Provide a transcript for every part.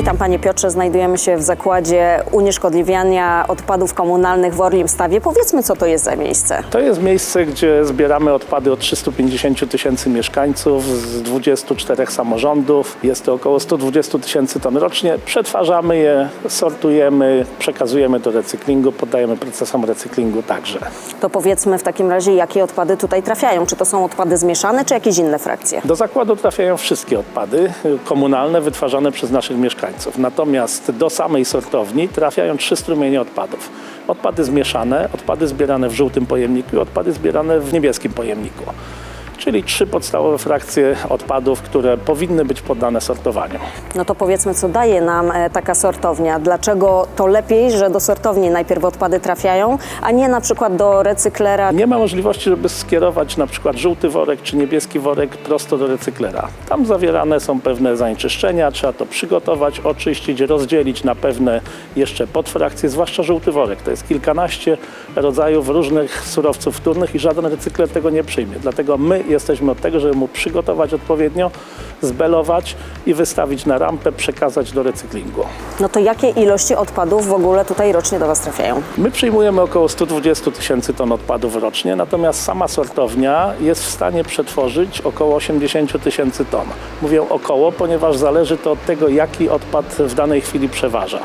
Witam Panie Piotrze, znajdujemy się w zakładzie unieszkodliwiania odpadów komunalnych w Orlim-Stawie. Powiedzmy, co to jest za miejsce. To jest miejsce, gdzie zbieramy odpady od 350 tysięcy mieszkańców z 24 samorządów. Jest to około 120 tysięcy ton rocznie. Przetwarzamy je, sortujemy, przekazujemy do recyklingu, poddajemy procesom recyklingu także. To powiedzmy w takim razie, jakie odpady tutaj trafiają. Czy to są odpady zmieszane, czy jakieś inne frakcje? Do zakładu trafiają wszystkie odpady komunalne wytwarzane przez naszych mieszkańców. Natomiast do samej sortowni trafiają trzy strumienie odpadów. Odpady zmieszane, odpady zbierane w żółtym pojemniku i odpady zbierane w niebieskim pojemniku. Czyli trzy podstawowe frakcje odpadów, które powinny być poddane sortowaniu. No to powiedzmy, co daje nam e, taka sortownia. Dlaczego to lepiej, że do sortowni najpierw odpady trafiają, a nie na przykład do recyklera? Nie ma możliwości, żeby skierować na przykład żółty worek czy niebieski worek prosto do recyklera. Tam zawierane są pewne zanieczyszczenia, trzeba to przygotować, oczyścić, rozdzielić na pewne jeszcze podfrakcje, zwłaszcza żółty worek. To jest kilkanaście rodzajów różnych surowców wtórnych i żaden recykler tego nie przyjmie. Dlatego my jesteśmy od tego, żeby mu przygotować odpowiednio, zbelować i wystawić na rampę, przekazać do recyklingu. No to jakie ilości odpadów w ogóle tutaj rocznie do Was trafiają? My przyjmujemy około 120 tysięcy ton odpadów rocznie, natomiast sama sortownia jest w stanie przetworzyć około 80 tysięcy ton. Mówię około, ponieważ zależy to od tego, jaki odpad w danej chwili przeważa.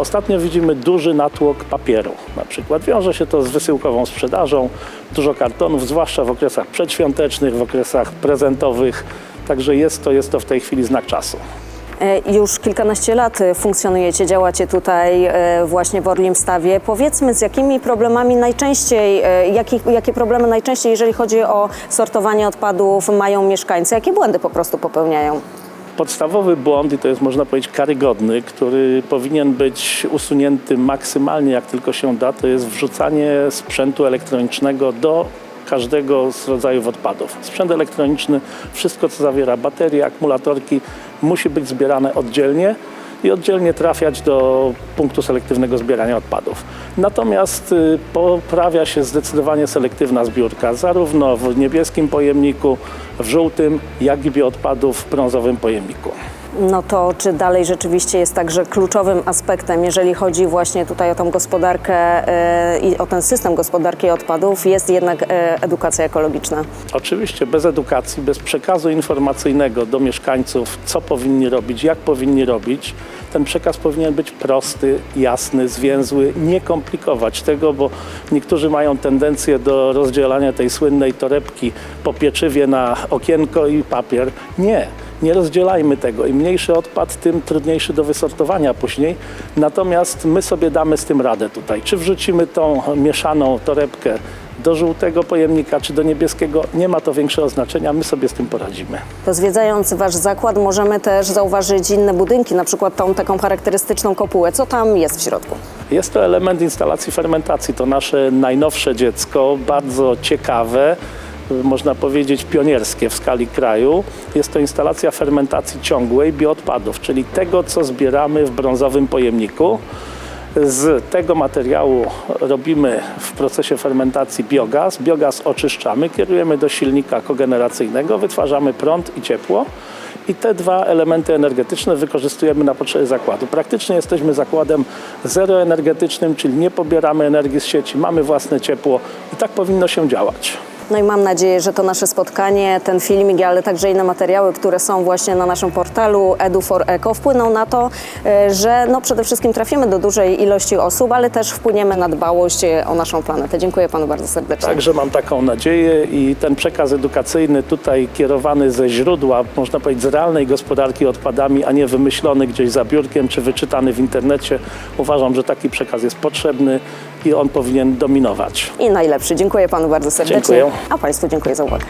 Ostatnio widzimy duży natłok papieru. Na przykład wiąże się to z wysyłkową sprzedażą, dużo kartonów, zwłaszcza w okresach przedświątecznych, w okresach prezentowych. Także jest to, jest to w tej chwili znak czasu. E, Już kilkanaście lat e, funkcjonujecie, działacie tutaj e, właśnie w Orlim-Stawie. Powiedzmy, z jakimi problemami najczęściej, e, jakich, jakie problemy najczęściej, jeżeli chodzi o sortowanie odpadów, mają mieszkańcy? Jakie błędy po prostu popełniają? Podstawowy błąd, i to jest można powiedzieć karygodny, który powinien być usunięty maksymalnie jak tylko się da, to jest wrzucanie sprzętu elektronicznego do każdego z rodzajów odpadów. Sprzęt elektroniczny, wszystko co zawiera baterie, akumulatorki, musi być zbierane oddzielnie i oddzielnie trafiać do punktu selektywnego zbierania odpadów. Natomiast y, poprawia się zdecydowanie selektywna zbiórka, zarówno w niebieskim pojemniku, w żółtym, jak i bioodpadów w brązowym pojemniku. No to czy dalej rzeczywiście jest tak, że kluczowym aspektem, jeżeli chodzi właśnie tutaj o tą gospodarkę e, i o ten system gospodarki odpadów, jest jednak e, edukacja ekologiczna? Oczywiście bez edukacji, bez przekazu informacyjnego do mieszkańców, co powinni robić, jak powinni robić, ten przekaz powinien być prosty, jasny, zwięzły, nie komplikować tego, bo niektórzy mają tendencję do rozdzielania tej słynnej torebki po pieczywie na okienko i papier. Nie. Nie rozdzielajmy tego. Im mniejszy odpad, tym trudniejszy do wysortowania później. Natomiast my sobie damy z tym radę tutaj. Czy wrzucimy tą mieszaną torebkę do żółtego pojemnika, czy do niebieskiego, nie ma to większego znaczenia. My sobie z tym poradzimy. To zwiedzając Wasz zakład możemy też zauważyć inne budynki, na przykład tą taką charakterystyczną kopułę. Co tam jest w środku? Jest to element instalacji fermentacji. To nasze najnowsze dziecko, bardzo ciekawe, można powiedzieć pionierskie w skali kraju. Jest to instalacja fermentacji ciągłej bioodpadów, czyli tego, co zbieramy w brązowym pojemniku. Z tego materiału robimy w procesie fermentacji biogaz. Biogaz oczyszczamy, kierujemy do silnika kogeneracyjnego, wytwarzamy prąd i ciepło. I te dwa elementy energetyczne wykorzystujemy na potrzeby zakładu. Praktycznie jesteśmy zakładem zeroenergetycznym, czyli nie pobieramy energii z sieci, mamy własne ciepło i tak powinno się działać. No i mam nadzieję, że to nasze spotkanie, ten filmik, ale także inne materiały, które są właśnie na naszym portalu edu4eco wpłyną na to, e, że no przede wszystkim trafimy do dużej ilości osób, ale też wpłyniemy na dbałość e, o naszą planetę. Dziękuję Panu bardzo serdecznie. Także mam taką nadzieję i ten przekaz edukacyjny tutaj kierowany ze źródła, można powiedzieć z realnej gospodarki odpadami, a nie wymyślony gdzieś za biurkiem czy wyczytany w internecie. Uważam, że taki przekaz jest potrzebny i on powinien dominować. I najlepszy. Dziękuję Panu bardzo serdecznie. Dziękuję. A Państwu dziękuję za uwagę.